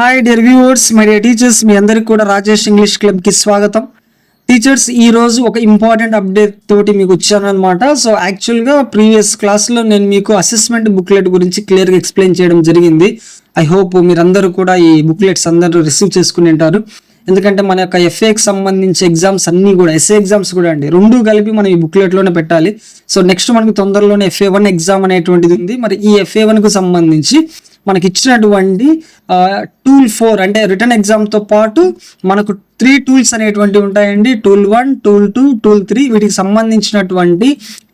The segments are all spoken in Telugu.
Hi dear viewers my dear teachers మీ అందరికి కూడా రాజేష్ ఇంగ్లీష్ క్లబ్కి స్వాగతం. టీచర్స్ ఈరోజు ఒక ఇంపార్టెంట్ అప్డేట్ తోటి మీకు వచ్చాను అనమాట సో యాక్చువల్గా ప్రీవియస్ క్లాస్లో నేను మీకు అసెస్మెంట్ బుక్లెట్ గురించి క్లియర్గా ఎక్స్ప్లెయిన్ చేయడం జరిగింది. ఐ హోప్ మీరందరూ కూడా ఈ బుక్లెట్స్ అందరూ రిసీవ్ చేసుకుని ఉంటారు. ఎందుకంటే మన యొక్క ఎఫ్ఏకి సంబంధించి ఎగ్జామ్స్ అన్నీ కూడా ఎస్ఏ ఎగ్జామ్స్ కూడా అండి. రెండు కలిపి మనం ఈ బుక్లెట్లోనే పెట్టాలి. సో నెక్స్ట్ మనకు తొందరలోనే ఎఫ్ఏ వన్ ఎగ్జామ్ అనేటువంటిది ఉంది. మరి ఈ ఎఫ్ఏ వన్కు సంబంధించి మనకి ఇచ్చినటువంటి టూల్ ఫోర్ అంటే రిటర్న్ ఎగ్జామ్తో పాటు మనకు త్రీ టూల్స్ అనేటువంటివి ఉంటాయండి. Tool one tool two tool three వీటికి సంబంధించినటువంటి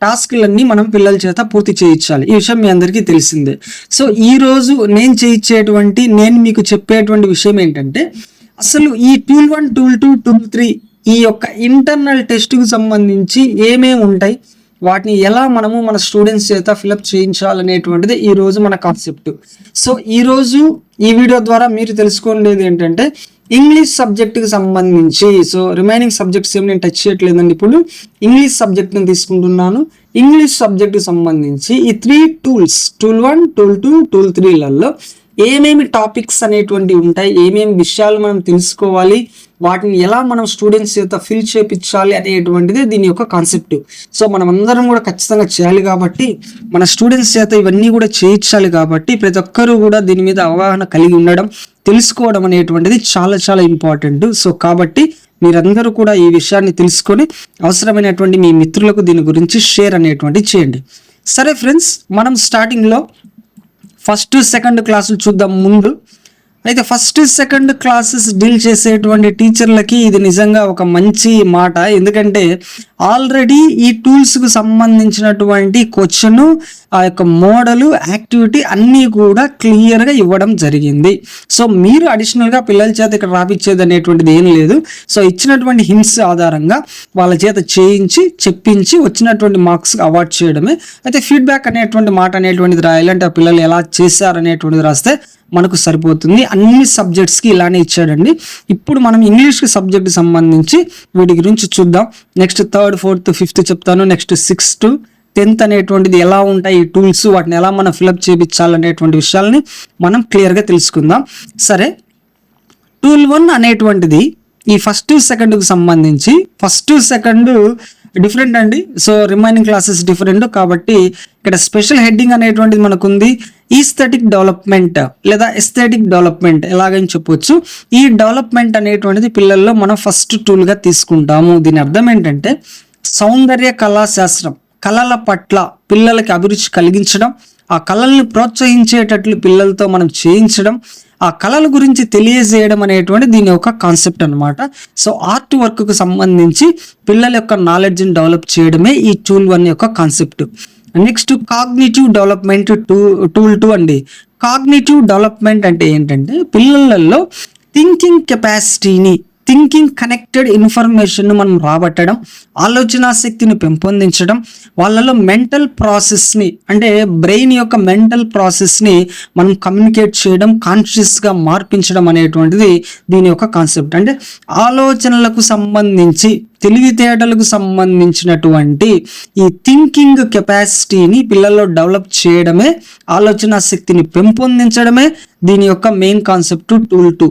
టాస్క్లన్నీ మనం పిల్లల చేత పూర్తి చేయించాలి. ఈ విషయం మీ అందరికీ తెలిసిందే. సో ఈ రోజు నేను చేయించేటువంటి నేను మీకు చెప్పేటువంటి విషయం ఏంటంటే అసలు ఈ tool one tool two tool three ఈ యొక్క ఇంటర్నల్ టెస్ట్కు సంబంధించి ఏమేమి ఉంటాయి? వాటిని ఎలా మనము మన స్టూడెంట్స్ చేత ఫిలప్ చేయించాలనేటువంటిది ఈ రోజు మన కాన్సెప్ట్ సో ఈరోజు ఈ వీడియో ద్వారా మీరు తెలుసుకోలేదు ఏంటంటే ఇంగ్లీష్ సబ్జెక్టుకి సంబంధించి సో రిమైనింగ్ సబ్జెక్ట్స్ ఏమి నేను టచ్ చేయట్లేదండి ఇప్పుడు. ఇంగ్లీష్ సబ్జెక్ట్ని తీసుకుంటున్నాను. ఇంగ్లీష్ సబ్జెక్టుకి సంబంధించి ఈ three tools tool one tool two tool త్రీలలో ఏమేమి టాపిక్స్ అనేటువంటివి ఉంటాయి ఏమేమి విషయాలు మనం తెలుసుకోవాలి వాటిని ఎలా మనం స్టూడెంట్స్ చేత ఫిల్ చేపించాలి అనేటువంటిది దీని యొక్క కాన్సెప్ట్ సో మనం అందరం కూడా ఖచ్చితంగా చేయాలి కాబట్టి మన స్టూడెంట్స్ చేత ఇవన్నీ కూడా చేయించాలి కాబట్టి ప్రతి ఒక్కరూ కూడా దీని మీద అవగాహన కలిగి ఉండడం తెలుసుకోవడం అనేటువంటిది చాలా చాలా ఇంపార్టెంట్ సో కాబట్టి మీరందరూ కూడా ఈ విషయాన్ని తెలుసుకొని అవసరమైనటువంటి మీ మిత్రులకు దీని గురించి షేర్ అనేటువంటిది చేయండి. సరే ఫ్రెండ్స్ మనం స్టార్టింగ్లో ఫస్ట్ సెకండ్ క్లాసులు చూద్దాం ముందు. అయితే ఫస్ట్ సెకండ్ క్లాసెస్ డీల్ చేసేటువంటి టీచర్లకి ఇది నిజంగా ఒక మంచి మాట. ఎందుకంటే ఆల్రెడీ ఈ టూల్స్కు సంబంధించినటువంటి క్వశ్చన్ ఆ యొక్క మోడలు యాక్టివిటీ అన్నీ కూడా క్లియర్గా ఇవ్వడం జరిగింది. సో మీరు అడిషనల్గా పిల్లల చేత ఇక్కడ రాపిచ్చేది అనేటువంటిది ఏం లేదు. సో ఇచ్చినటువంటి హింట్స్ ఆధారంగా వాళ్ళ చేత చేయించి చెప్పించి వచ్చినటువంటి మార్క్స్ అవార్డ్ చేయడమే. అయితే ఫీడ్బ్యాక్ అనేటువంటి మాట అనేటువంటిది రాయాలి అంటే ఆ పిల్లలు ఎలా చేశారు అనేటువంటిది రాస్తే మనకు సరిపోతుంది. అన్ని సబ్జెక్ట్స్కి ఇలానే ఇచ్చాడండి. ఇప్పుడు మనం ఇంగ్లీష్కి సబ్జెక్ట్ సంబంధించి వీటి గురించి చూద్దాం. నెక్స్ట్ థర్డ్ ఫోర్త్ ఫిఫ్త్ చెప్తాను. నెక్స్ట్ సిక్స్త్ టెన్త్ అనేటువంటిది ఎలా ఉంటాయి ఈ టూల్స్ వాటిని ఎలా మనం ఫిలప్ చేయించాలనేటువంటి విషయాల్ని మనం క్లియర్గా తెలుసుకుందాం. సరే టూల్ వన్ అనేటువంటిది ఈ ఫస్ట్ సెకండ్కి సంబంధించి ఫస్ట్ సెకండ్ డిఫరెంట్ అండి. సో రిమైనింగ్ క్లాసెస్ డిఫరెంట్ కాబట్టి ఇక్కడ స్పెషల్ హెడ్డింగ్ అనేటువంటిది మనకుంది ఈస్థెటిక్ డెవలప్మెంట్ లేదా ఎస్థెటిక్ డెవలప్మెంట్ ఎలాగని చెప్పొచ్చు. ఈ డెవలప్మెంట్ అనేటువంటిది పిల్లల్లో మనం ఫస్ట్ టూల్గా తీసుకుంటాము. దీని అర్థం ఏంటంటే సౌందర్య కళాశాస్త్రం. కళల పట్ల పిల్లలకి అభిరుచి కలిగించడం ఆ కళల్ని ప్రోత్సహించేటట్లు పిల్లలతో మనం చేయించడం ఆ కళల గురించి తెలియజేయడం అనేటువంటి దీని యొక్క కాన్సెప్ట్ అనమాట సో ఆర్ట్ వర్క్కు సంబంధించి పిల్లల యొక్క నాలెడ్జ్ని డెవలప్ చేయడమే ఈ టూల్ వన్ యొక్క concept. Next cognitive development two tool two అండి. కాగ్నిటివ్ డెవలప్మెంట్ అంటే ఏంటంటే పిల్లలలో థింకింగ్ కెపాసిటీని థింకింగ్ కనెక్టెడ్ ఇన్ఫర్మేషన్ను మనం రాబట్టడం ఆలోచనా శక్తిని పెంపొందించడం వాళ్ళలో మెంటల్ ప్రాసెస్ని అంటే బ్రెయిన్ యొక్క మెంటల్ ప్రాసెస్ని మనం కమ్యూనికేట్ చేయడం కాన్షియస్గా మార్పించడం అనేటువంటిది దీని యొక్క కాన్సెప్ట్ అంటే ఆలోచనలకు సంబంధించి తెలివితేటలకు సంబంధించినటువంటి ఈ థింకింగ్ కెపాసిటీని పిల్లల్లో డెవలప్ చేయడమే ఆలోచన శక్తిని పెంపొందించడమే దీని యొక్క main concept tool two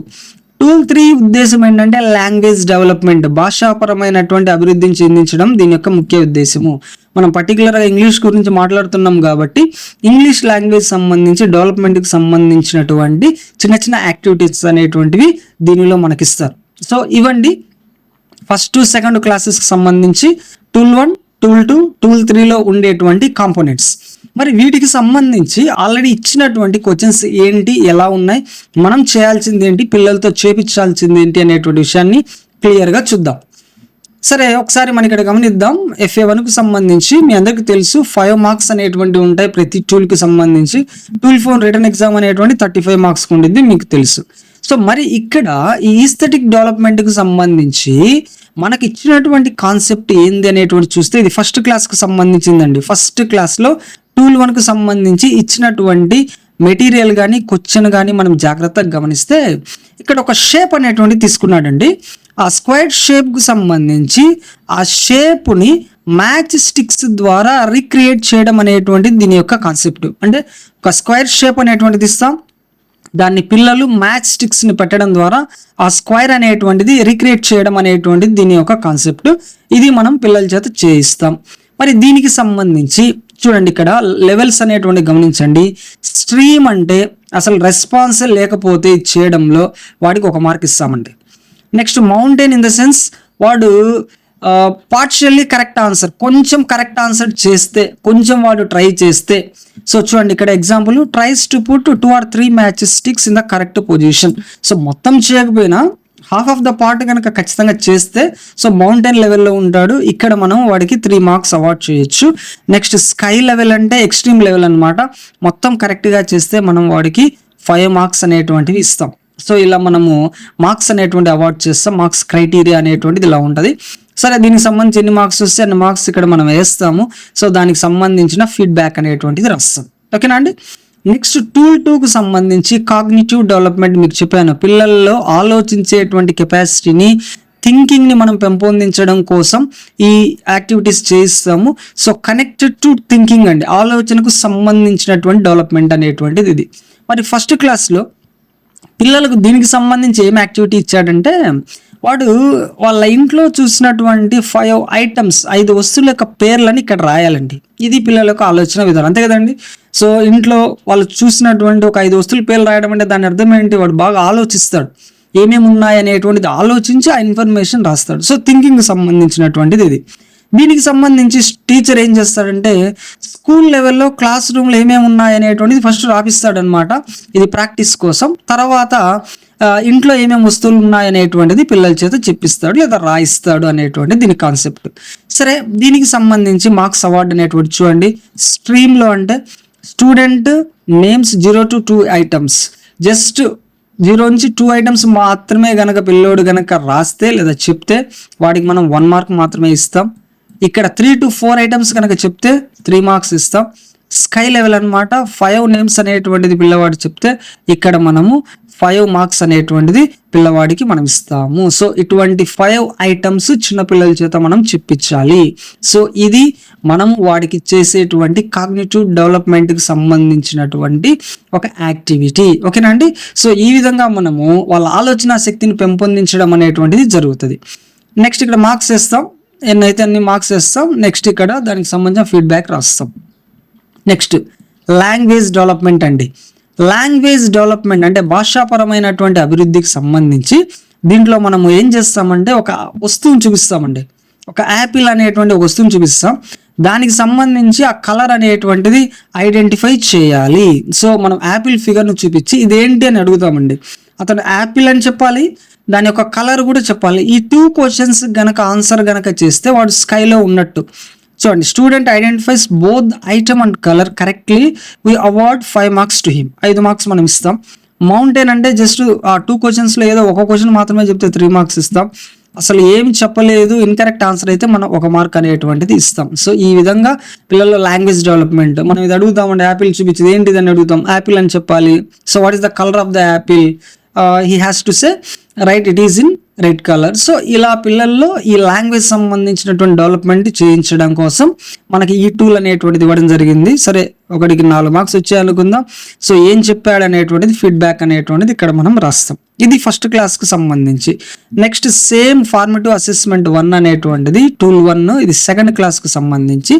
tool three ఉద్దేశం ఏంటంటే లాంగ్వేజ్ డెవలప్మెంట్ భాషాపరమైనటువంటి అభివృద్ధిని చెందించడం దీని యొక్క ముఖ్య ఉద్దేశము. మనం పర్టికులర్గా ఇంగ్లీష్ గురించి మాట్లాడుతున్నాం కాబట్టి ఇంగ్లీష్ లాంగ్వేజ్ సంబంధించి డెవలప్మెంట్కి సంబంధించినటువంటి చిన్న చిన్న యాక్టివిటీస్ అనేటువంటివి దీనిలో మనకిస్తారు. సో ఇవ్వండి. ఫస్ట్ సెకండ్ క్లాసెస్కి సంబంధించి tool one tool two tool త్రీలో ఉండేటువంటి కాంపోనెంట్స్ మరి వీటికి సంబంధించి ఆల్రెడీ ఇచ్చినటువంటి క్వశ్చన్స్ ఏంటి ఎలా ఉన్నాయి మనం చేయాల్సింది ఏంటి పిల్లలతో చేపించాల్సింది ఏంటి అనేటువంటి విషయాన్ని క్లియర్గా చూద్దాం. సరే ఒకసారి మనం ఇక్కడ గమనిద్దాం. ఎఫ్ఏ వన్కు సంబంధించి మీ అందరికీ తెలుసు ఫైవ్ మార్క్స్ అనేటువంటి ఉంటాయి ప్రతి టూల్కి సంబంధించి. టూల్ ఫోన్ రిటర్న్ ఎగ్జామ్ అనేటువంటి థర్టీ ఫైవ్ మార్క్స్ ఉండింది మీకు తెలుసు. సో మరి ఇక్కడ ఈ ఈస్థెటిక్ డెవలప్మెంట్కి సంబంధించి మనకి ఇచ్చినటువంటి కాన్సెప్ట్ ఏంది అనేటువంటి చూస్తే ఇది ఫస్ట్ క్లాస్కి సంబంధించిందండి. ఫస్ట్ క్లాస్లో టూల్ వన్కు సంబంధించి ఇచ్చినటువంటి మెటీరియల్ కానీ క్వశ్చన్ కానీ మనం జాగ్రత్తగా గమనిస్తే ఇక్కడ ఒక షేప్ అనేటువంటి తీసుకున్నాడండి. ఆ స్క్వేర్ షేప్కు సంబంధించి ఆ షేప్ని మ్యాచ్ స్టిక్స్ ద్వారా రీక్రియేట్ చేయడం అనేటువంటిది దీని యొక్క కాన్సెప్ట్ అంటే ఒక స్క్వేర్ షేప్ అనేటువంటిది ఇస్తాం. దాన్ని పిల్లలు మ్యాచ్ స్టిక్స్ని పెట్టడం ద్వారా ఆ స్క్వైర్ అనేటువంటిది రిక్రియేట్ చేయడం అనేటువంటిది దీని యొక్క కాన్సెప్ట్ ఇది మనం పిల్లల చేత చేయిస్తాం. మరి దీనికి సంబంధించి చూడండి ఇక్కడ లెవెల్స్ అనేటువంటి గమనించండి. స్ట్రీమ్ అంటే అసలు రెస్పాన్స్ లేకపోతే చేయడంలో వాడికి ఒక మార్క్ ఇస్తామండి. Next mountain in the sense వాడు పార్షియల్లీ కరెక్ట్ ఆన్సర్ కొంచెం కరెక్ట్ ఆన్సర్ చేస్తే కొంచెం వాడు ట్రై చేస్తే. సో చూడండి ఇక్కడ example tries to put two or three matches sticks in the correct position so మొత్తం చేయకపోయినా హాఫ్ ఆఫ్ ద పార్ట్ కనుక ఖచ్చితంగా చేస్తే సో మౌంటైన్ లెవెల్లో ఉంటాడు. ఇక్కడ మనం వాడికి త్రీ మార్క్స్ అవార్డ్ చేయొచ్చు. నెక్స్ట్ స్కై లెవెల్ అంటే ఎక్స్ట్రీమ్ లెవెల్ అనమాట మొత్తం కరెక్ట్గా చేస్తే మనం వాడికి ఫైవ్ మార్క్స్ అనేటువంటివి ఇస్తాం. సో ఇలా మనము మార్క్స్ అనేటువంటి అవార్డ్ చేస్తాం. మార్క్స్ క్రైటీరియా అనేటువంటిది ఇలా ఉంటుంది. సరే దీనికి సంబంధించి ఎన్ని మార్క్స్ వస్తే అన్ని మార్క్స్ ఇక్కడ మనం వేస్తాము. సో దానికి సంబంధించిన ఫీడ్బ్యాక్ అనేటువంటిది రాస్తాం. ఓకేనా అండి? నెక్స్ట్ టూల్ టూకు సంబంధించి కాగ్నిటివ్ డెవలప్మెంట్ మీకు చెప్పాను. పిల్లల్లో ఆలోచించేటువంటి కెపాసిటీని థింకింగ్ని మనం పెంపొందించడం కోసం ఈ యాక్టివిటీస్ చేయిస్తాము సో కనెక్టెడ్ టు థింకింగ్ అండి. ఆలోచనకు సంబంధించినటువంటి డెవలప్మెంట్ అనేటువంటిది ఇది. మరి ఫస్ట్ క్లాస్లో పిల్లలకు దీనికి సంబంధించి ఏం యాక్టివిటీ ఇచ్చాడంటే వాడు వాళ్ళ ఇంట్లో చూసినటువంటి ఫైవ్ ఐటమ్స్ ఐదు వస్తువుల యొక్క పేర్లని ఇక్కడ రాయాలండి. ఇది పిల్లలకు ఆలోచన విధానం. అంతే కదండి? సో ఇంట్లో వాళ్ళు చూసినటువంటి ఒక ఐదు వస్తువులు పేర్లు రాయడం అంటే దాని అర్థం ఏంటి? వాడు బాగా ఆలోచిస్తాడు. ఏమేమి ఉన్నాయి అనేటువంటిది ఆలోచించి ఆ ఇన్ఫర్మేషన్ రాస్తాడు. సో థింకింగ్ సంబంధించినటువంటిది ఇది. దీనికి సంబంధించి టీచర్ ఏం చేస్తాడంటే స్కూల్ లెవెల్లో క్లాస్ రూమ్లో ఏమేమి ఉన్నాయి అనేటువంటిది ఫస్ట్ రాపిస్తాడనమాట ఇది ప్రాక్టీస్ కోసం. తర్వాత ఇంట్లో ఏమేమి వస్తువులు ఉన్నాయి అనేటువంటిది పిల్లల చేత చెప్పిస్తాడు లేదా రాయిస్తాడు అనేటువంటిది దీని కాన్సెప్ట్ సరే దీనికి సంబంధించి మార్క్స్ అవార్డు అనేటువంటి చూడండి. స్ట్రీమ్లో అంటే student names zero to two items. Just zero నుంచి టూ ఐటమ్స్ మాత్రమే గనక పిల్లోడు గనక రాస్తే లేదా చెప్తే వాడికి మనం వన్ మార్క్ మాత్రమే ఇస్తాం. ఇక్కడ త్రీ టు ఫోర్ ఐటమ్స్ కనుక చెప్తే త్రీ మార్క్స్ ఇస్తాం. స్కై లెవెల్ అన్నమాట. ఫైవ్ నేమ్స్ అనేటువంటిది పిల్లవాడు చెప్తే ఇక్కడ మనము ఫైవ్ మార్క్స్ అనేటువంటిది పిల్లవాడికి మనం ఇస్తాము. సో ఇటువంటి ఫైవ్ ఐటమ్స్ చిన్నపిల్లల చేత మనం చెప్పించాలి. సో ఇది మనం వాడికి చేసేటువంటి కాగ్నిటివ్ డెవలప్మెంట్కి సంబంధించినటువంటి ఒక యాక్టివిటీ ఓకేనా అండి? సో ఈ విధంగా మనము వాళ్ళ ఆలోచన శక్తిని పెంపొందించడం అనేటువంటిది జరుగుతుంది. నెక్స్ట్ ఇక్కడ మార్క్స్ వేస్తాం. ఎన్నైతే అన్ని మార్క్స్ వేస్తాం నెక్స్ట్ ఇక్కడ దానికి సంబంధించిన ఫీడ్బ్యాక్ రాస్తాం. నెక్స్ట్ లాంగ్వేజ్ డెవలప్మెంట్ అండి. లాంగ్వేజ్ డెవలప్మెంట్ అంటే భాషాపరమైనటువంటి అభివృద్ధికి సంబంధించి దీంట్లో మనము ఏం చేస్తామంటే ఒక వస్తువుని చూపిస్తామండి. ఒక యాపిల్ అనేటువంటి ఒక వస్తువుని చూపిస్తాం. దానికి సంబంధించి ఆ కలర్ అనేటువంటిది ఐడెంటిఫై చేయాలి. సో మనం యాపిల్ ఫిగర్ను చూపించి ఇదేంటి అని అడుగుతామండి. అతను యాపిల్ అని చెప్పాలి దాని యొక్క కలర్ కూడా చెప్పాలి. ఈ టూ క్వశ్చన్స్ గనక ఆన్సర్ గనక చేస్తే వాడు స్కైలో ఉన్నట్టు. చూడండి student identifies both item and colour correctly we award five marks to him ఐదు మార్క్స్ మనం ఇస్తాం. మౌంటైన్ అంటే జస్ట్ ఆ టూ క్వశ్చన్స్లో ఏదో ఒక క్వశ్చన్ మాత్రమే చెప్తే త్రీ మార్క్స్ ఇస్తాం. అసలు ఏమి చెప్పలేదు ఇన్కరెక్ట్ ఆన్సర్ అయితే మనం ఒక మార్క్ అనేటువంటిది ఇస్తాం. సో ఈ విధంగా పిల్లల లాంగ్వేజ్ డెవలప్మెంట్ మనం ఇది అడుగుతామండి యాపిల్ చూపించింది. ఏంటిది అని అడుగుతాం? యాపిల్ అని చెప్పాలి. So what is the colour of the apple he has to say right it is in red colour so ఇలా పిల్లల్లో ఈ లాంగ్వేజ్ సంబంధించినటువంటి డెవలప్మెంట్ చేయించడం కోసం మనకి ఈ టూల్ అనేటువంటిది ఇవ్వడం జరిగింది. సరే ఒకటికి నాలుగు మార్క్స్ వచ్చాయి అనుకుందాం. సో ఏం చెప్పాడు అనేటువంటిది ఫీడ్బ్యాక్ అనేటువంటిది ఇక్కడ మనం రాస్తాం. ఇది ఫస్ట్ క్లాస్కి సంబంధించి. Next same formative assessment one అనేటువంటిది టూల్ వన్ ఇది సెకండ్ క్లాస్కి సంబంధించి.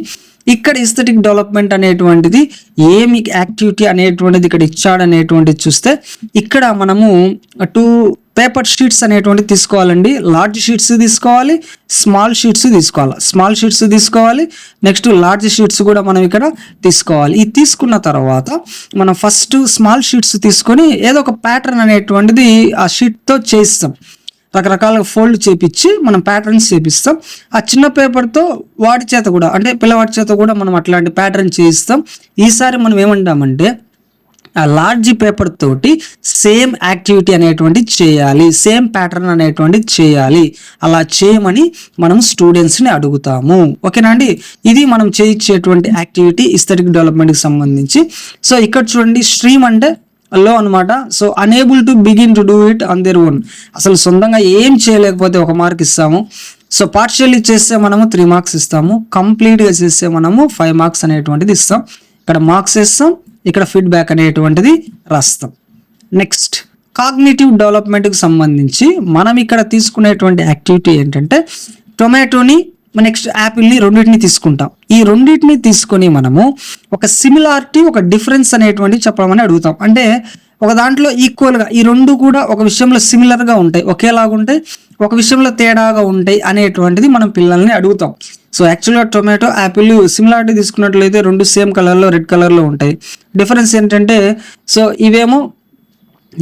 ఇక్కడ ఇస్థెటిక్ డెవలప్మెంట్ అనేటువంటిది ఏమి యాక్టివిటీ అనేటువంటిది ఇక్కడ ఇచ్చాడు అనేటువంటిది చూస్తే ఇక్కడ మనము టూ పేపర్ షీట్స్ అనేటువంటివి తీసుకోవాలండి. లార్జ్ షీట్స్ తీసుకోవాలి స్మాల్ షీట్స్ తీసుకోవాలి. స్మాల్ షీట్స్ తీసుకోవాలి నెక్స్ట్ లార్జ్ షీట్స్ కూడా మనం ఇక్కడ తీసుకోవాలి. ఇది తీసుకున్న తర్వాత మనం ఫస్ట్ స్మాల్ షీట్స్ తీసుకొని ఏదో ఒక ప్యాటర్న్ అనేటువంటిది ఆ షీట్తో చేస్తాం రకరకాలుగా ఫోల్డ్ చేపించి మనం ప్యాటర్న్స్ చేపిస్తాం. ఆ చిన్న పేపర్తో వాడి చేత కూడా అంటే పిల్లవాడి చేత కూడా మనం అట్లాంటి ప్యాటర్న్ చేయిస్తాం. ఈసారి మనం ఏమంటామంటే ఆ లార్జ్ పేపర్ తోటి సేమ్ యాక్టివిటీ అనేటువంటి చేయాలి సేమ్ ప్యాటర్న్ అనేటువంటి చేయాలి. అలా చేయమని మనం స్టూడెంట్స్ని అడుగుతాము. ఓకేనా అండి? ఇది మనం చేయించేటువంటి యాక్టివిటీ ఇస్థెటిక్ డెవలప్మెంట్కి సంబంధించి. సో ఇక్కడ చూడండి స్ట్రీమ్ అంటే లో అనమాట so unable to begin to do it on their own అసలు సొంతంగా ఏం చేయలేకపోతే ఒక మార్క్ ఇస్తాము. సో పార్షియల్లీ చేస్తే మనము త్రీ మార్క్స్ ఇస్తాము. కంప్లీట్గా చేస్తే మనము ఫైవ్ మార్క్స్ అనేటువంటిది ఇస్తాం. ఇక్కడ మార్క్స్ ఇస్తాం ఇక్కడ ఫీడ్బ్యాక్ అనేటువంటిది రాస్తాం. నెక్స్ట్ కాగ్నేటివ్ డెవలప్మెంట్కి సంబంధించి మనం ఇక్కడ తీసుకునేటువంటి యాక్టివిటీ ఏంటంటే టొమాటోని నెక్స్ట్ యాపిల్ని రెండింటిని తీసుకుంటాం. ఈ రెండింటిని తీసుకొని మనము ఒక సిమిలారిటీ ఒక డిఫరెన్స్ అనేటువంటి చెప్పమని అడుగుతాం. అంటే ఒక దాంట్లో ఈక్వల్గా ఈ రెండు కూడా ఒక విషయంలో సిమిలర్గా ఉంటాయి. ఒకేలాగా ఉంటాయి ఒక విషయంలో తేడాగా ఉంటాయి అనేటువంటిది మనం పిల్లల్ని అడుగుతాం. సో యాక్చువల్గా టొమాటో యాపిల్ సిమిలారిటీ తీసుకున్నట్లయితే రెండు సేమ్ కలర్లో రెడ్ కలర్లో ఉంటాయి. డిఫరెన్స్ ఏంటంటే సో ఇవేమో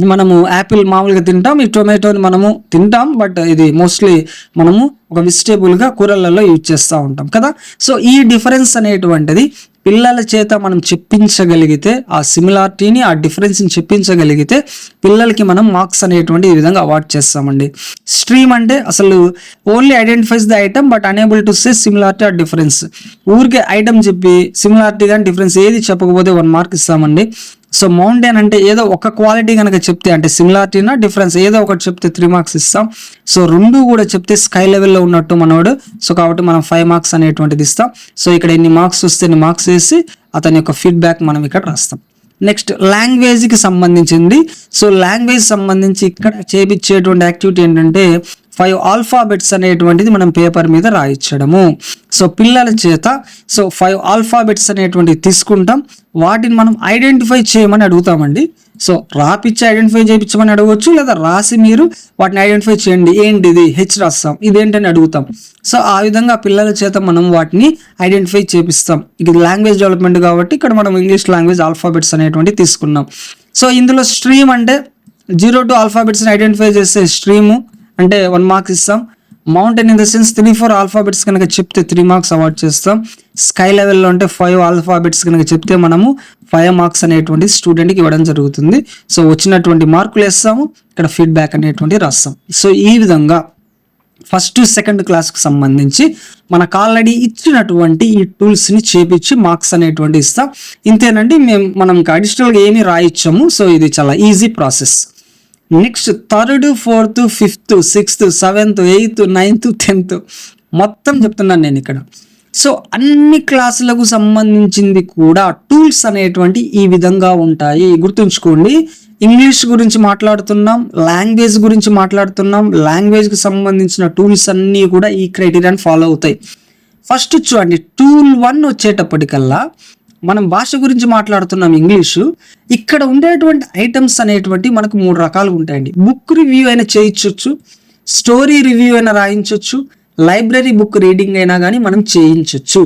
మనము యాపిల్ మామూలుగా తింటాం ఈ టొమాటోని మనము తింటాం బట్ ఇది మోస్ట్లీ మనము ఒక వెజిటేబుల్గా కూరలలో యూజ్ చేస్తూ ఉంటాం కదా? సో ఈ డిఫరెన్స్ అనేటువంటిది పిల్లల చేత మనం చెప్పించగలిగితే ఆ సిమిలారిటీని ఆ డిఫరెన్స్ని చెప్పించగలిగితే పిల్లలకి మనం మార్క్స్ అనేటువంటి ఈ విధంగా అవార్డ్ చేస్తామండి. స్ట్రీమ్ అంటే అసలు only identifies the item but unable to say similarity or difference ఊరికే ఐటమ్ చెప్పి సిమిలారిటీ కానీ డిఫరెన్స్ ఏది చెప్పకపోతే వన్ మార్క్ ఇస్తామండి. సో మౌంటైన్ అంటే ఏదో ఒక క్వాలిటీ కనుక చెప్తే అంటే సిమిలారిటీనా డిఫరెన్స్ ఏదో ఒకటి చెప్తే త్రీ మార్క్స్ ఇస్తాం. సో రెండు కూడా చెప్తే స్కై లెవెల్లో ఉన్నట్టు మనోడు. సో కాబట్టి మనం ఫైవ్ మార్క్స్ అనేటువంటిది ఇస్తాం. సో ఇక్కడ ఎన్ని మార్క్స్ వస్తే ఎన్ని మార్క్స్ వేసి అతని యొక్క ఫీడ్బ్యాక్ మనం ఇక్కడ రాస్తాం. నెక్స్ట్ లాంగ్వేజ్కి సంబంధించింది. సో లాంగ్వేజ్ సంబంధించి ఇక్కడ చేపించేటువంటి యాక్టివిటీ ఏంటంటే ఫైవ్ ఆల్ఫాబెట్స్ అనేటువంటిది మనం పేపర్ మీద రాయించడము సో పిల్లల చేత సో ఫైవ్ ఆల్ఫాబెట్స్ అనేటువంటివి తీసుకుంటాం. వాటిని మనం ఐడెంటిఫై చేయమని అడుగుతామండి. సో రాపిచ్చి ఐడెంటిఫై చేయించమని అడగవచ్చు లేదా రాసి మీరు వాటిని ఐడెంటిఫై చేయండి. ఏంటిది? హెచ్ రాస్తాం. ఇదేంటని అడుగుతాం. సో ఆ విధంగా పిల్లల చేత మనం వాటిని ఐడెంటిఫై చేపిస్తాం. ఇది లాంగ్వేజ్ డెవలప్మెంట్ కాబట్టి ఇక్కడ మనం ఇంగ్లీష్ లాంగ్వేజ్ ఆల్ఫాబెట్స్ అనేటువంటి తీసుకున్నాం. సో ఇందులో స్ట్రీమ్ అంటే జీరో టు ఆల్ఫాబెట్స్ని ఐడెంటిఫై చేసే స్ట్రీము అంటే వన్ మార్క్స్ ఇస్తాం. Mountain in the sense three four alphabets కనుక చెప్తే త్రీ మార్క్స్ అవార్డ్ చేస్తాం. స్కై లెవెల్లో అంటే ఫైవ్ ఆల్ఫాబెట్స్ కనుక చెప్తే మనము ఫైవ్ మార్క్స్ అనేటువంటి స్టూడెంట్కి ఇవ్వడం జరుగుతుంది. సో వచ్చినటువంటి మార్కులు వేస్తాము. ఇక్కడ ఫీడ్బ్యాక్ అనేటువంటి రాస్తాం. సో ఈ విధంగా ఫస్ట్ సెకండ్ క్లాస్కి సంబంధించి మనకు ఆల్రెడీ ఇచ్చినటువంటి ఈ టూల్స్ని చేపించి మార్క్స్ అనేటువంటి ఇస్తాం. ఇంతేనండి మేము మనం అడిషనల్గా ఏమీ రాయించాము సో ఇది చాలా easy process next third fourth fifth sixth seventh eighth ninth tenth. మొత్తం చెప్తున్నాను నేను ఇక్కడ. సో అన్ని క్లాసులకు సంబంధించింది కూడా టూల్స్ అనేటువంటి ఈ విధంగా ఉంటాయి. గుర్తుంచుకోండి ఇంగ్లీష్ గురించి మాట్లాడుతున్నాం లాంగ్వేజ్ గురించి మాట్లాడుతున్నాం లాంగ్వేజ్కి సంబంధించిన టూల్స్ అన్నీ కూడా ఈ క్రైటీరియాని ఫాలో అవుతాయి. ఫస్ట్ చూడండి టూల్ వన్ వచ్చేటప్పటికల్లా మనం భాష గురించి మాట్లాడుతున్నాం ఇంగ్లీషు ఇక్కడ ఉండేటువంటి ఐటమ్స్ అనేటువంటి మనకు మూడు రకాలు ఉంటాయండి. బుక్ రివ్యూ అయినా చేయించవచ్చు స్టోరీ రివ్యూ అయినా రాయించవచ్చు లైబ్రరీ బుక్ రీడింగ్ అయినా కానీ మనం చేయించవచ్చు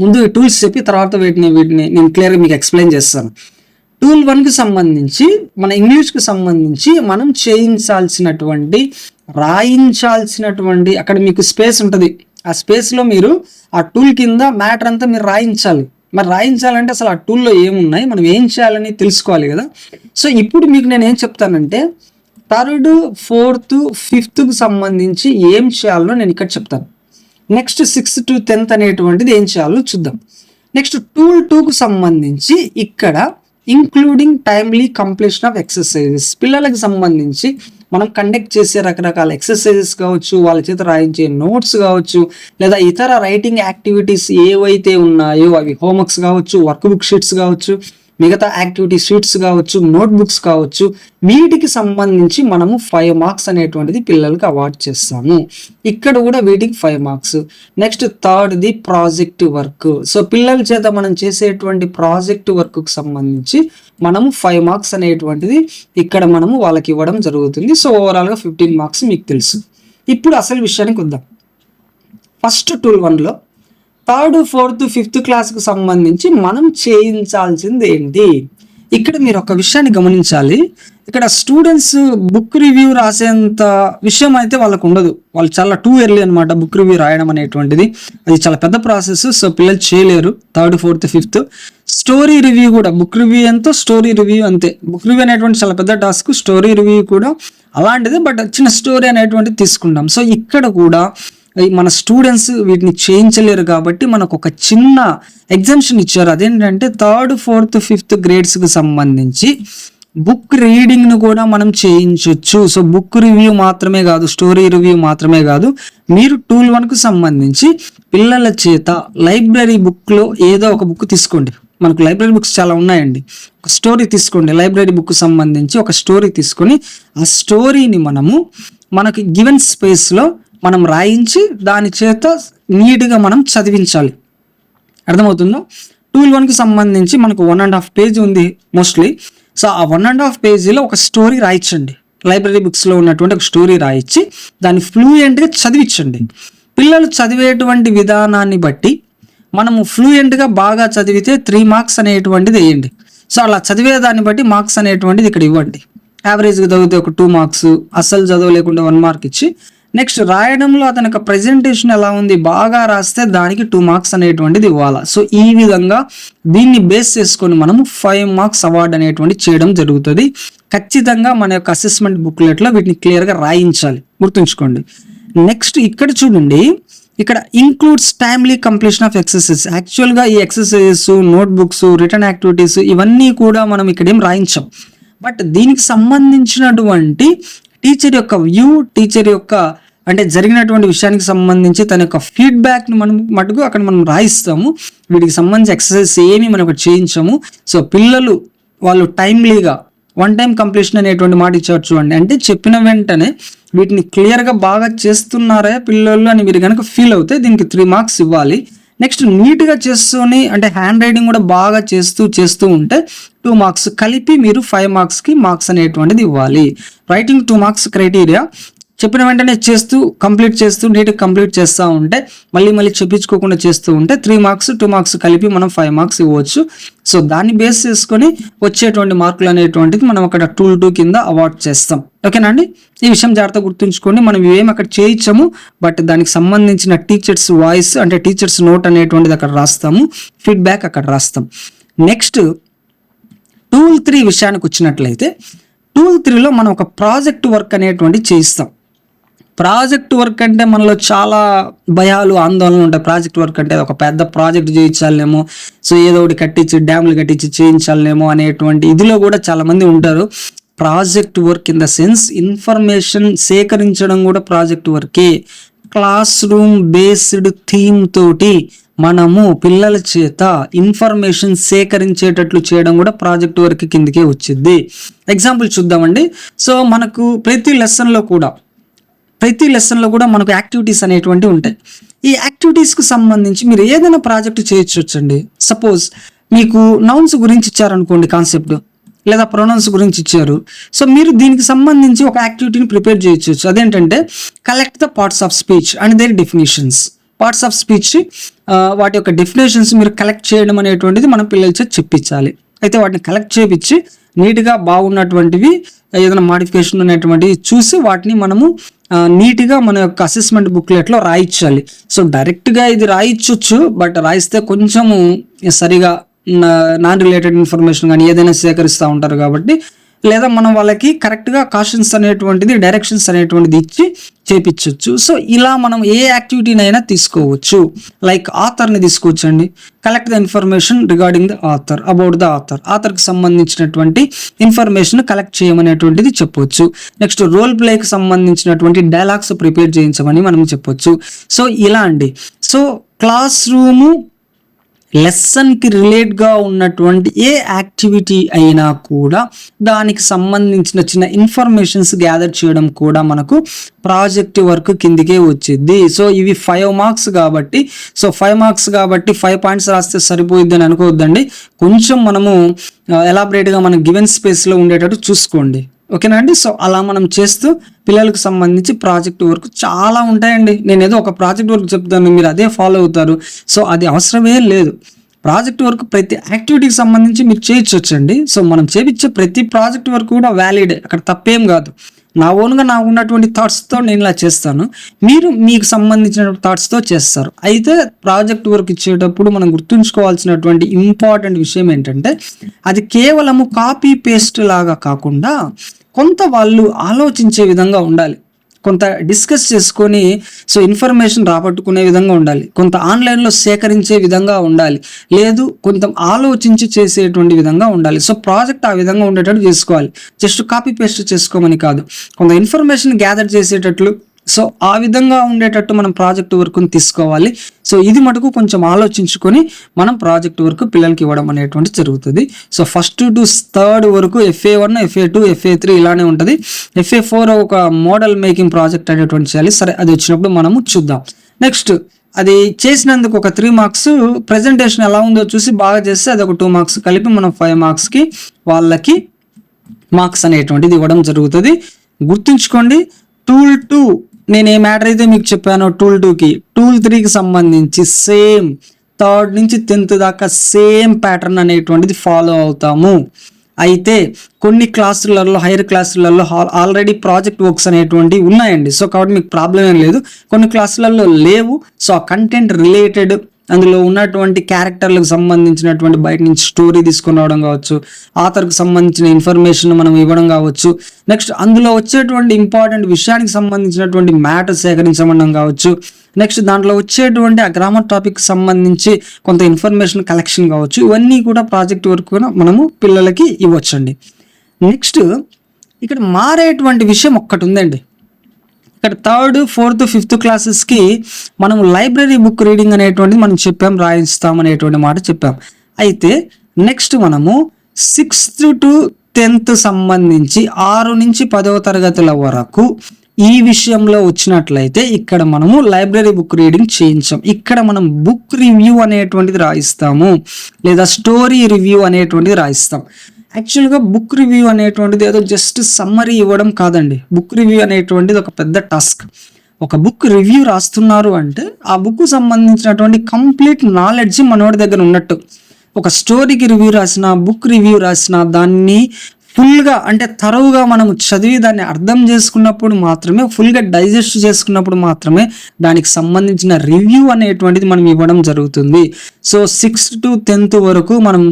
ముందు ఈ టూల్స్ చెప్పి తర్వాత వీటిని వీటిని నేను క్లియర్గా మీకు ఎక్స్ప్లెయిన్ చేస్తాను. టూల్ వన్కి సంబంధించి మన ఇంగ్లీష్కి సంబంధించి మనం చేయించాల్సినటువంటి రాయించాల్సినటువంటి అక్కడ మీకు స్పేస్ ఉంటుంది. ఆ స్పేస్లో మీరు ఆ టూల్ కింద మ్యాటర్ అంతా మీరు రాయించాలి. మరి రాయించాలంటే అసలు ఆ టూల్లో ఏమున్నాయి? మనం ఏం చేయాలని తెలుసుకోవాలి కదా? సో ఇప్పుడు మీకు నేను ఏం చెప్తానంటే థర్డ్ ఫోర్త్ ఫిఫ్త్కి సంబంధించి ఏం చేయాలో నేను ఇక్కడ చెప్తాను. నెక్స్ట్ సిక్స్త్ టు టెన్త్ అనేటువంటిది ఏం చేయాలో చూద్దాం. నెక్స్ట్ టూల్ టూకు సంబంధించి ఇక్కడ including timely completion of exercises పిల్లలకు సంబంధించి మనం కండక్ట్ చేసే రకరకాల ఎక్సర్సైజెస్ కావచ్చు వాళ్ళ చేత రాయించే నోట్స్ కావచ్చు లేదా ఇతర రైటింగ్ యాక్టివిటీస్ ఏవైతే ఉన్నాయో అవి హోంవర్క్స్ కావచ్చు వర్క్ బుక్ షీట్స్ కావచ్చు మిగతా యాక్టివిటీ షీట్స్ కావచ్చు నోట్బుక్స్ కావచ్చు వీటికి సంబంధించి మనము ఫైవ్ మార్క్స్ అనేటువంటిది పిల్లలకి అవార్డ్ చేస్తాము. ఇక్కడ కూడా వీటికి five marks. Next third the project work. So పిల్లల చేత మనం చేసేటువంటి ప్రాజెక్ట్ వర్క్కి సంబంధించి మనము ఫైవ్ మార్క్స్ అనేటువంటిది ఇక్కడ మనము వాళ్ళకి ఇవ్వడం జరుగుతుంది. సో ఓవరాల్గా ఫిఫ్టీన్ మార్క్స్ మీకు తెలుసు. ఇప్పుడు అసలు విషయానికి వద్దాం. ఫస్ట్ టూల్ వన్లో థర్డ్ ఫోర్త్ ఫిఫ్త్ క్లాస్కు సంబంధించి మనం చేయించాల్సింది ఏంటి? ఇక్కడ మీరు ఒక విషయాన్ని గమనించాలి. ఇక్కడ స్టూడెంట్స్ బుక్ రివ్యూ రాసేంత విషయం అయితే వాళ్ళకు ఉండదు. వాళ్ళు చాలా టూ ఎర్లీ అనమాట బుక్ రివ్యూ రాయడం అనేటువంటిది. అది చాలా పెద్ద ప్రాసెస్ సో పిల్లలు చేయలేరు. Third fourth fifth. Story review కూడా బుక్ రివ్యూ ఎంతో స్టోరీ రివ్యూ అంతే. బుక్ రివ్యూ అనేటువంటి చాలా పెద్ద టాస్క్ స్టోరీ రివ్యూ కూడా అలాంటిది బట్ చిన్న స్టోరీ అనేటువంటిది తీసుకుంటాం. సో ఇక్కడ కూడా మన స్టూడెంట్స్ వీటిని చేయించలేరు కాబట్టి మనకు ఒక చిన్న ఎగ్జామ్షన్ ఇచ్చారు. అదేంటంటే థర్డ్ ఫోర్త్ ఫిఫ్త్ గ్రేడ్స్కి సంబంధించి బుక్ రీడింగ్ను కూడా మనం చేయించవచ్చు సో బుక్ రివ్యూ మాత్రమే కాదు స్టోరీ రివ్యూ మాత్రమే కాదు మీరు టూల్ వన్కు సంబంధించి పిల్లల చేత లైబ్రరీ బుక్లో ఏదో ఒక బుక్ తీసుకోండి. మనకు లైబ్రరీ బుక్స్ చాలా ఉన్నాయండి. ఒక స్టోరీ తీసుకోండి. లైబ్రరీ బుక్ సంబంధించి ఒక స్టోరీ తీసుకొని ఆ స్టోరీని మనము మనకి గివెన్ స్పేస్లో మనం రాయించి దాని చేత నీట్గా మనం చదివించాలి. అర్థమవుతుందో? టూల్ వన్కి సంబంధించి మనకు వన్ అండ్ హాఫ్ పేజ్ ఉంది మోస్ట్లీ. సో ఆ వన్ అండ్ హాఫ్ పేజీలో ఒక స్టోరీ రాయించండి. లైబ్రరీ బుక్స్లో ఉన్నటువంటి ఒక స్టోరీ రాయించి దాన్ని ఫ్లూయెంట్గా చదివించండి. పిల్లలు చదివేటువంటి విధానాన్ని బట్టి మనము ఫ్లూయెంట్గా బాగా చదివితే త్రీ మార్క్స్ అనేటువంటిది వేయండి. సో అలా చదివే దాన్ని బట్టి మార్క్స్ అనేటువంటిది ఇక్కడ ఇవ్వండి. యావరేజ్గా చదివితే ఒక టూ మార్క్స్ అస్సలు చదవలేకుండా వన్ మార్క్ ఇచ్చి నెక్స్ట్ రాయడంలో అతని యొక్క ప్రజెంటేషన్ ఎలా ఉంది? బాగా రాస్తే దానికి టూ మార్క్స్ అనేటువంటిది ఇవ్వాలి. సో ఈ విధంగా దీన్ని బేస్ చేసుకొని మనము ఫైవ్ మార్క్స్ అవార్డ్ అనేటువంటి చేయడం జరుగుతుంది. ఖచ్చితంగా మన యొక్క అసెస్మెంట్ బుక్లెట్లో వీటిని క్లియర్గా రాయించాలి. గుర్తుంచుకోండి. నెక్స్ట్ ఇక్కడ చూడండి. ఇక్కడ includes timely completion of exercise యాక్చువల్గా ఈ ఎక్సర్సైజెస్ నోట్బుక్స్ రిటర్న్ యాక్టివిటీస్ ఇవన్నీ కూడా మనం ఇక్కడేం రాయించాం. బట్ దీనికి సంబంధించినటువంటి టీచర్ యొక్క వ్యూ టీచర్ యొక్క అంటే జరిగినటువంటి విషయానికి సంబంధించి తన యొక్క ఫీడ్బ్యాక్ను మనం మటుకు అక్కడ మనం రాయిస్తాము. వీటికి సంబంధించి ఎక్సర్సైజ్ ఏమి మనం ఇక్కడ చేయించాము. సో పిల్లలు వాళ్ళు టైమ్లీగా వన్ టైం కంప్లీషన్ అనేటువంటి మాట ఇచ్చారు చూడండి. అంటే చెప్పిన వెంటనే వీటిని క్లియర్గా బాగా చేస్తున్నారా పిల్లలు అని మీరు కనుక ఫీల్ అవుతే దీనికి త్రీ మార్క్స్ ఇవ్వాలి. నెక్స్ట్ నీట్గా చేస్తూనే అంటే హ్యాండ్ రైటింగ్ కూడా బాగా చేస్తూ చేస్తూ ఉంటే టూ మార్క్స్ కలిపి మీరు ఫైవ్ మార్క్స్కి మార్క్స్ అనేటువంటిది ఇవ్వాలి. Writing two marks criteria? చెప్పిన వెంటనే చేస్తూ కంప్లీట్ చేస్తూ నీట్గా కంప్లీట్ చేస్తూ ఉంటే మళ్ళీ మళ్ళీ చెప్పించుకోకుండా చేస్తూ ఉంటే త్రీ మార్క్స్ టూ మార్క్స్ కలిపి మనం ఫైవ్ మార్క్స్ ఇవ్వచ్చు. సో దాన్ని బేస్ చేసుకొని వచ్చేటువంటి మార్కులు అనేటువంటిది మనం అక్కడ టూల్ టూ కింద అవార్డ్ చేస్తాం. ఓకేనా అండి? ఈ విషయం జాగ్రత్త గుర్తుంచుకోండి. మనం ఏమి అక్కడ చేయించము బట్ దానికి సంబంధించిన టీచర్స్ వాయిస్ అంటే టీచర్స్ నోట్ అనేటువంటిది అక్కడ రాస్తాము ఫీడ్బ్యాక్ అక్కడ రాస్తాం. నెక్స్ట్ టూల్ త్రీ విషయానికి వచ్చినట్లయితే టూల్ త్రీలో మనం ఒక ప్రాజెక్ట్ వర్క్ అనేటువంటి చేయిస్తాం. ప్రాజెక్ట్ వర్క్ అంటే మనలో చాలా భయాలు ఆందోళనలు ఉంటాయి. ప్రాజెక్ట్ వర్క్ అంటే ఒక పెద్ద ప్రాజెక్ట్ చేయించాలేమో సో ఏదో ఒకటి కట్టించి డ్యామ్లు కట్టించి చేయించాలేమో అనేటువంటి ఇదిలో కూడా చాలామంది ఉంటారు. Project work in the sense information సేకరించడం కూడా ప్రాజెక్ట్ వర్కే. క్లాస్ రూమ్ బేస్డ్ థీమ్ తోటి మనము పిల్లల చేత ఇన్ఫర్మేషన్ సేకరించేటట్లు చేయడం కూడా ప్రాజెక్ట్ వర్క్ కిందకే వచ్చింది ఎగ్జాంపుల్ చూద్దామండి. సో మనకు ప్రతి లెసన్లో కూడా ప్రతి లెసన్లో కూడా మనకు యాక్టివిటీస్ అనేటువంటివి ఉంటాయి. ఈ యాక్టివిటీస్కి సంబంధించి మీరు ఏదైనా ప్రాజెక్ట్ చేయొచ్చండి. సపోజ్ మీకు నౌన్స్ గురించి ఇచ్చారనుకోండి కాన్సెప్ట్ లేదా ప్రొనౌన్స్ గురించి ఇచ్చారు. సో మీరు దీనికి సంబంధించి ఒక యాక్టివిటీని ప్రిపేర్ చేయొచ్చు. అదేంటంటే collect the parts of speech and their definitions parts of speech వాటి యొక్క డెఫినేషన్స్ మీరు కలెక్ట్ చేయడం అనేటువంటిది మనం పిల్లల చేత చెప్పించాలి అయితే వాటిని కలెక్ట్ చేపించి నీట్గా బాగున్నటువంటివి ఏదైనా మాడిఫికేషన్ అనేటువంటివి చూసి వాటిని మనము నీట్గా మన యొక్క అసెస్మెంట్ బుక్లెట్లో రాయించాలి సో డైరెక్ట్గా ఇది రాయించవచ్చు బట్ రాయిస్తే కొంచెము సరిగా నాన్ రిలేటెడ్ ఇన్ఫర్మేషన్ కానీ ఏదైనా సేకరిస్తూ ఉంటారు కాబట్టి లేదా మనం వాళ్ళకి కరెక్ట్గా కాషన్స్ అనేటువంటిది డైరెక్షన్స్ అనేటువంటిది ఇచ్చి చేపించవచ్చు సో ఇలా మనం ఏ యాక్టివిటీనైనా తీసుకోవచ్చు. లైక్ ఆథర్ని తీసుకోవచ్చండి. Collect the information regarding the author about the author ఆథర్కి సంబంధించినటువంటి ఇన్ఫర్మేషన్ కలెక్ట్ చేయమనేటువంటిది చెప్పొచ్చు. నెక్స్ట్ రోల్ ప్లేకి సంబంధించినటువంటి డైలాగ్స్ ప్రిపేర్ చేయించమని మనం చెప్పొచ్చు. సో ఇలా అండి. సో క్లాస్ రూము లెసన్కి రిలేట్గా ఉన్నటువంటి ఏ యాక్టివిటీ అయినా కూడా దానికి సంబంధించిన చిన్న ఇన్ఫర్మేషన్స్ గ్యాదర్ చేయడం కూడా మనకు ప్రాజెక్ట్ వర్క్ కిందికే వచ్చింది సో ఇవి ఫైవ్ మార్క్స్ కాబట్టి సో ఫైవ్ మార్క్స్ కాబట్టి ఫైవ్ పాయింట్స్ రాస్తే సరిపోయిద్ది అని అనుకోవద్దండి. కొంచెం మనము ఎలాబరేట్గా మన గివెన్ స్పేస్లో ఉండేటట్టు చూసుకోండి. ఓకేనా అండి? సో అలా మనం చేస్తూ పిల్లలకు సంబంధించి ప్రాజెక్ట్ వర్క్ చాలా ఉంటాయండి. నేను ఏదో ఒక ప్రాజెక్ట్ వర్క్ చెప్తాను మీరు అదే ఫాలో అవుతారు. సో అది అవసరమే లేదు. ప్రాజెక్ట్ వర్క్ ప్రతి యాక్టివిటీకి సంబంధించి మీరు చేయించవచ్చండి సో మనం చేపించే ప్రతి ప్రాజెక్ట్ వర్క్ కూడా వ్యాలిడే. అక్కడ తప్పేం కాదు. నా ఓన్గా నాకు ఉన్నటువంటి థాట్స్తో నేను ఇలా చేస్తాను. మీరు మీకు సంబంధించిన థాట్స్తో చేస్తారు. అయితే ప్రాజెక్ట్ వర్క్ ఇచ్చేటప్పుడు మనం గుర్తుంచుకోవాల్సినటువంటి ఇంపార్టెంట్ విషయం ఏంటంటే అది కేవలము కాపీ పేస్ట్ లాగా కాకుండా కొంత వాళ్ళు ఆలోచించే విధంగా ఉండాలి. కొంత డిస్కస్ చేసుకొని సో ఇన్ఫర్మేషన్ రాబట్టుకునే విధంగా ఉండాలి. కొంత ఆన్లైన్లో సేకరించే విధంగా ఉండాలి. లేదు కొంత ఆలోచించి చేసేటువంటి విధంగా ఉండాలి. సో ప్రాజెక్ట్ ఆ విధంగా ఉండేటట్టు చేసుకోవాలి. జస్ట్ కాపీ పేస్ట్ చేసుకోమని కాదు. కొంత ఇన్ఫర్మేషన్ గ్యాదర్ చేసేటట్లు సో ఆ విధంగా ఉండేటట్టు మనం ప్రాజెక్ట్ వర్క్ని తీసుకోవాలి. సో ఇది మటుకు కొంచెం ఆలోచించుకొని మనం ప్రాజెక్ట్ వర్క్ పిల్లలకి ఇవ్వడం అనేటువంటి జరుగుతుంది. సో ఫస్ట్ టు థర్డ్ వరకు FA one FA two FA three ఇలానే ఉంటుంది. ఎఫ్ఏ ఫోర్ ఒక మోడల్ మేకింగ్ ప్రాజెక్ట్ అనేటువంటి చేయాలి. సరే అది వచ్చినప్పుడు మనము చూద్దాం. నెక్స్ట్ అది చేసినందుకు ఒక త్రీ మార్క్స్ ప్రజెంటేషన్ ఎలా ఉందో చూసి బాగా చేస్తే అది ఒక టూ మార్క్స్ కలిపి మనం ఫైవ్ మార్క్స్కి వాళ్ళకి మార్క్స్ అనేటువంటిది ఇవ్వడం జరుగుతుంది. గుర్తుంచుకోండి టూల్ టూ నేను ఏ మ్యాటర్ అయితే మీకు చెప్పానో టూల్ టూకి టూల్ త్రీకి సంబంధించి సేమ్ థర్డ్ నుంచి టెన్త్ దాకా సేమ్ ప్యాటర్న్ అనేటువంటిది ఫాలో అవుతాము. అయితే కొన్ని క్లాసులలో హైయర్ క్లాసులలో ఆల్రెడీ ప్రాజెక్ట్ వర్క్స్ అనేటువంటివి ఉన్నాయండి. సో కాబట్టి మీకు ప్రాబ్లం ఏం లేదు. కొన్ని క్లాసులలో లేవు. సో ఆ కంటెంట్ రిలేటెడ్ అందులో ఉన్నటువంటి క్యారెక్టర్లకు సంబంధించినటువంటి బయట నుంచి స్టోరీ తీసుకుని రావడం కావచ్చు ఆథర్కి సంబంధించిన ఇన్ఫర్మేషన్ మనం ఇవ్వడం కావచ్చు నెక్స్ట్ అందులో వచ్చేటువంటి ఇంపార్టెంట్ విషయానికి సంబంధించినటువంటి మ్యాటర్ సేకరించడం కావచ్చు నెక్స్ట్ దాంట్లో వచ్చేటువంటి ఆ గ్రామర్ టాపిక్ సంబంధించి కొంత ఇన్ఫర్మేషన్ కలెక్షన్ కావచ్చు ఇవన్నీ కూడా ప్రాజెక్ట్ వర్క్ మనము పిల్లలకి ఇవ్వచ్చండి. నెక్స్ట్ ఇక్కడ మారేటువంటి విషయం ఒక్కటి ఉందండి ఇక్కడ థర్డ్ ఫోర్త్ ఫిఫ్త్ క్లాసెస్కి మనం లైబ్రరీ బుక్ రీడింగ్ అనేటువంటిది మనం చెప్పాం రాయిస్తాం అనేటువంటి మాట చెప్పాం. అయితే నెక్స్ట్ మనము సిక్స్త్ టు టెన్త్ సంబంధించి ఆరు నుంచి పదవ తరగతుల వరకు ఈ విషయంలో వచ్చినట్లయితే ఇక్కడ మనము లైబ్రరీ బుక్ రీడింగ్ చేయించాం. ఇక్కడ మనం బుక్ రివ్యూ అనేటువంటిది రాయిస్తాము లేదా స్టోరీ రివ్యూ అనేటువంటిది రాయిస్తాం. యాక్చువల్గా బుక్ రివ్యూ అనేటువంటిది ఏదో జస్ట్ సమ్మరీ ఇవ్వడం కాదండి. బుక్ రివ్యూ అనేటువంటిది ఒక పెద్ద టాస్క్ ఒక బుక్ రివ్యూ రాస్తున్నారు అంటే ఆ బుక్ సంబంధించినటువంటి కంప్లీట్ నాలెడ్జ్ మనోడి దగ్గర ఉన్నట్టు. ఒక స్టోరీకి రివ్యూ రాసిన బుక్ రివ్యూ రాసిన దాన్ని ఫుల్గా అంటే తరువుగా మనం చదివి దాన్ని అర్థం చేసుకున్నప్పుడు మాత్రమే ఫుల్గా డైజెస్ట్ చేసుకున్నప్పుడు మాత్రమే దానికి సంబంధించిన రివ్యూ అనేటువంటిది మనం ఇవ్వడం జరుగుతుంది. సో సిక్స్త్ టు టెన్త్ వరకు మనం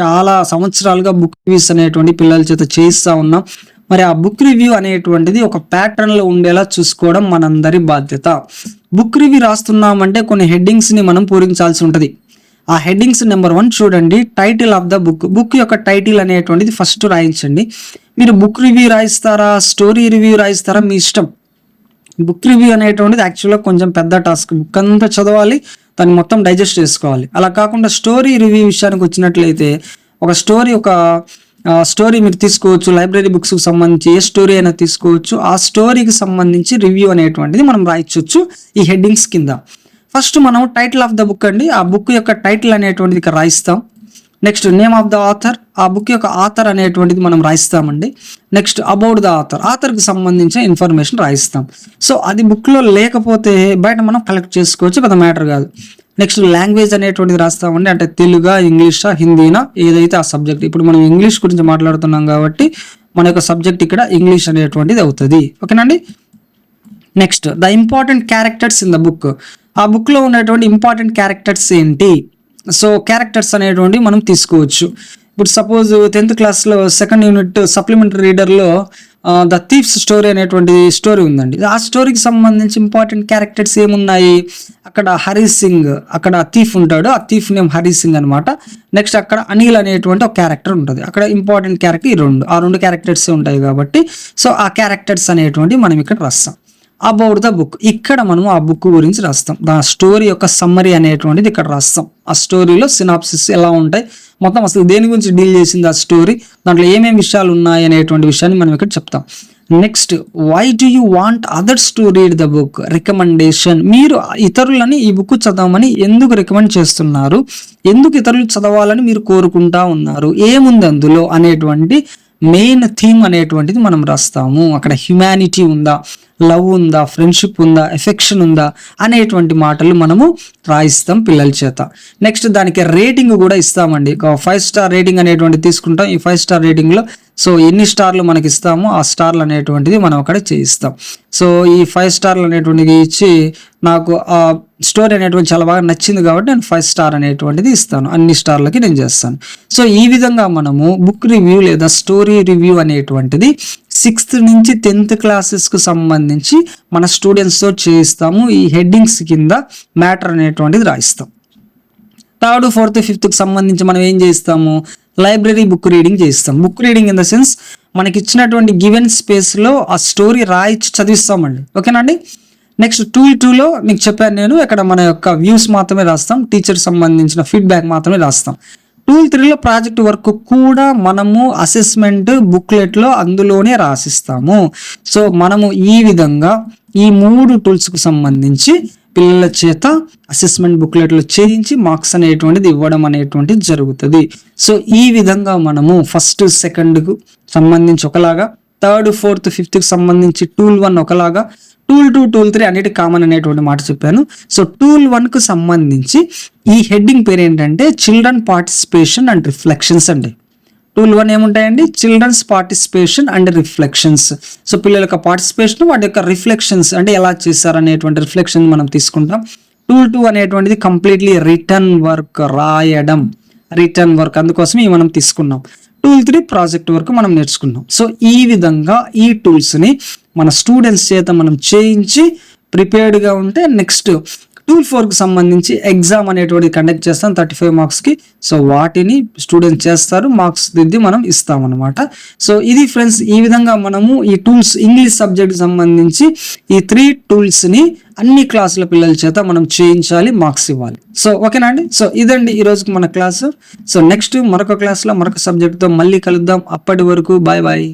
చాలా సంవత్సరాలుగా బుక్ రివ్యూస్ అనేటువంటి పిల్లల చేత చేయిస్తూ ఉన్నాం. మరి ఆ బుక్ రివ్యూ అనేటువంటిది ఒక ప్యాటర్న్లో ఉండేలా చూసుకోవడం మనందరి బాధ్యత. బుక్ రివ్యూ రాస్తున్నామంటే కొన్ని హెడ్డింగ్స్ని మనం పూరించాల్సి ఉంటుంది. ఆ హెడ్డింగ్స్ నెంబర్ వన్ చూడండి. Title of the book book యొక్క టైటిల్ అనేటువంటిది ఫస్ట్ రాయించండి. మీరు బుక్ రివ్యూ రాయిస్తారా? స్టోరీ రివ్యూ రాయిస్తారా? మీ ఇష్టం. బుక్ రివ్యూ అనేటువంటిది యాక్చువల్గా కొంచెం పెద్ద టాస్క్ బుక్ అంతా చదవాలి. దాన్ని మొత్తం డైజెస్ట్ చేసుకోవాలి. అలా కాకుండా స్టోరీ రివ్యూ విషయానికి వచ్చినట్లయితే ఒక స్టోరీ ఒక స్టోరీ మీరు తీసుకోవచ్చు లైబ్రరీ బుక్స్కి సంబంధించి ఏ స్టోరీ అయినా తీసుకోవచ్చు ఆ స్టోరీకి సంబంధించి రివ్యూ అనేటువంటిది మనం రాయించవచ్చు ఈ హెడ్డింగ్స్ కింద. ఫస్ట్ మనం టైటిల్ ఆఫ్ ద బుక్ అండి. ఆ బుక్ యొక్క టైటిల్ అనేటువంటిది ఇక్కడ రాయిస్తాం. Next name of the author ఆ బుక్ యొక్క ఆథర్ అనేటువంటిది మనం రాయిస్తామండి. నెక్స్ట్ అబౌట్ ద ఆథర్ ఆథర్కి సంబంధించిన ఇన్ఫర్మేషన్ రాయిస్తాం. సో అది బుక్లో లేకపోతే బయట మనం కలెక్ట్ చేసుకోవచ్చు పెద్ద మ్యాటర్ కాదు. నెక్స్ట్ లాంగ్వేజ్ అనేటువంటిది రాస్తామండి. అంటే తెలుగా ఇంగ్లీషా హిందీనా ఏదైతే ఆ సబ్జెక్ట్ ఇప్పుడు మనం ఇంగ్లీష్ గురించి మాట్లాడుతున్నాం కాబట్టి మన యొక్క సబ్జెక్ట్ ఇక్కడ ఇంగ్లీష్ అనేటువంటిది అవుతుంది. ఓకేనండి next the important characters in the book ఆ బుక్లో ఉన్నటువంటి ఇంపార్టెంట్ క్యారెక్టర్స్ ఏంటి? సో క్యారెక్టర్స్ అనేటువంటి మనం తీసుకోవచ్చు. ఇప్పుడు సపోజ్ టెన్త్ క్లాస్లో సెకండ్ యూనిట్ సప్లిమెంటరీ రీడర్లో ద థీఫ్స్ స్టోరీ అనేటువంటి స్టోరీ ఉందండి. ఆ స్టోరీకి సంబంధించి ఇంపార్టెంట్ క్యారెక్టర్స్ ఏమున్నాయి? అక్కడ హరి సింగ్ అక్కడ థీఫ్ ఉంటాడు. ఆ థీఫ్ నేమ్ హరి సింగ్ అనమాట నెక్స్ట్ అక్కడ అనిల్ అనేటువంటి ఒక క్యారెక్టర్ ఉంటుంది. అక్కడ ఇంపార్టెంట్ క్యారెక్టర్ ఈ రెండు. ఆ రెండు క్యారెక్టర్స్ ఉంటాయి కాబట్టి సో ఆ క్యారెక్టర్స్ అనేటువంటి మనం ఇక్కడ రాస్తాం. అబౌట్ ద బుక్ ఇక్కడ మనము ఆ బుక్ గురించి రాస్తాం. దా స్టోరీ యొక్క సమ్మరీ అనేటువంటిది ఇక్కడ రాస్తాం. ఆ స్టోరీలో సినాప్సిస్ ఎలా ఉంటాయి? మొత్తం అసలు దేని గురించి డీల్ చేసింది ఆ స్టోరీ దాంట్లో ఏమేమి విషయాలు ఉన్నాయి అనేటువంటి విషయాన్ని మనం ఇక్కడ చెప్తాం. Next why do you want others to read the book recommendation మీరు ఇతరులని ఈ బుక్ చదవమని ఎందుకు రికమెండ్ చేస్తున్నారు? ఎందుకు ఇతరులు చదవాలని మీరు కోరుకుంటా ఉన్నారు? ఏముంది అందులో? అనేటువంటి మెయిన్ థీమ్ అనేటువంటిది మనం రాస్తాము. అక్కడ హ్యుమానిటీ ఉందా? లవ్ ఉందా? ఫ్రెండ్షిప్ ఉందా? ఎఫెక్షన్ ఉందా? అనేటువంటి మాటలు మనము రాయిస్తాం పిల్లల చేత. నెక్స్ట్ దానికి రేటింగ్ కూడా ఇస్తామండి. ఫైవ్ స్టార్ రేటింగ్ అనేటువంటి తీసుకుంటాం. ఈ ఫైవ్ స్టార్ రేటింగ్లో సో ఎన్ని స్టార్లు మనకి ఇస్తామో ఆ స్టార్లు అనేటువంటిది మనం అక్కడ చేయిస్తాం. సో ఈ ఫైవ్ స్టార్లు అనేటువంటిది ఇచ్చి నాకు ఆ స్టోరీ అనేటువంటి చాలా బాగా నచ్చింది కాబట్టి నేను ఫైవ్ స్టార్ అనేటువంటిది ఇస్తాను. అన్ని స్టార్లకి నేను చేస్తాను. సో ఈ విధంగా మనము బుక్ రివ్యూ లేదా స్టోరీ రివ్యూ అనేటువంటిది సిక్స్త్ నుంచి టెన్త్ క్లాసెస్కు సంబంధించి మన స్టూడెంట్స్తో చేయిస్తాము. ఈ హెడ్డింగ్స్ కింద మ్యాటర్ అనేటువంటిది రాయిస్తాం. థర్డ్ ఫోర్త్ ఫిఫ్త్కి సంబంధించి మనం ఏం చేస్తాము లైబ్రరీ బుక్ రీడింగ్ చేస్తాం book reading in the sense మనకి ఇచ్చినటువంటి గివెన్ స్పేస్లో ఆ స్టోరీ రాయిచ్చి చదివిస్తామండి ఓకేనా అండి? నెక్స్ట్ టూల్ టూలో మీకు చెప్పాను నేను ఇక్కడ మన యొక్క వ్యూస్ మాత్రమే రాస్తాం టీచర్ సంబంధించిన ఫీడ్బ్యాక్ మాత్రమే రాస్తాం. టూల్ త్రీలో ప్రాజెక్ట్ వర్క్ కూడా మనము అసెస్మెంట్ బుక్లెట్లో అందులోనే రాసిస్తాము. సో మనము ఈ విధంగా ఈ మూడు టూల్స్కు సంబంధించి పిల్లల చేత అసెస్మెంట్ బుక్లెట్లు చేయించి మార్క్స్ అనేటువంటిది ఇవ్వడం అనేటువంటిది జరుగుతుంది. సో ఈ విధంగా మనము ఫస్ట్ సెకండ్కు సంబంధించి ఒకలాగా థర్డ్ ఫోర్త్ ఫిఫ్త్కి సంబంధించి టూల్ వన్ ఒకలాగా టూల్ టూ టూల్ త్రీ అన్నిటి కామన్ అనేటువంటి మాట చెప్పాను. సో టూల్ వన్కు సంబంధించి ఈ హెడ్డింగ్ పేరు ఏంటంటే చిల్డ్రన్ పార్టిసిపేషన్ అండ్ రిఫ్లెక్షన్స్ అండి. Tool one ఏముంటాయండి? Children's participation and reflections so పిల్లల యొక్క పార్టిసిపేషన్ వాటి యొక్క రిఫ్లెక్షన్స్ అంటే ఎలా చేశారు అనేటువంటి రిఫ్లెక్షన్ మనం తీసుకుంటాం టూల్ టూ అనేటువంటిది కంప్లీట్లీ రిటర్న్ వర్క్ రాయడం. రిటర్న్ వర్క్ అందుకోసమే మనం తీసుకున్నాం. టూల్ త్రీ ప్రాజెక్ట్ వర్క్ మనం నేర్చుకున్నాం. సో ఈ విధంగా ఈ టూల్స్ని మన స్టూడెంట్స్ చేత మనం చేయించి ప్రిపేర్డ్గా ఉంటే నెక్స్ట్ టూల్ ఫోర్కి సంబంధించి ఎగ్జామ్ అనేటువంటి కండక్ట్ చేస్తాం థర్టీ ఫైవ్ మార్క్స్కి. సో వాటిని స్టూడెంట్స్ చేస్తారు మార్క్స్ దిద్ది మనం ఇస్తామన్నమాట. సో ఇది ఫ్రెండ్స్ ఈ విధంగా మనము ఈ టూల్స్ ఇంగ్లీష్ సబ్జెక్ట్ సంబంధించి ఈ త్రీ టూల్స్ని అన్ని క్లాసుల పిల్లల చేత మనం చేయించాలి మార్క్స్ ఇవ్వాలి. సో ఓకేనా అండి? సో ఇదండి ఈ రోజుకి మన క్లాసు. సో నెక్స్ట్ మరొక క్లాస్లో మరొక సబ్జెక్ట్తో మళ్ళీ కలుద్దాం. అప్పటి వరకు బాయ్ బాయ్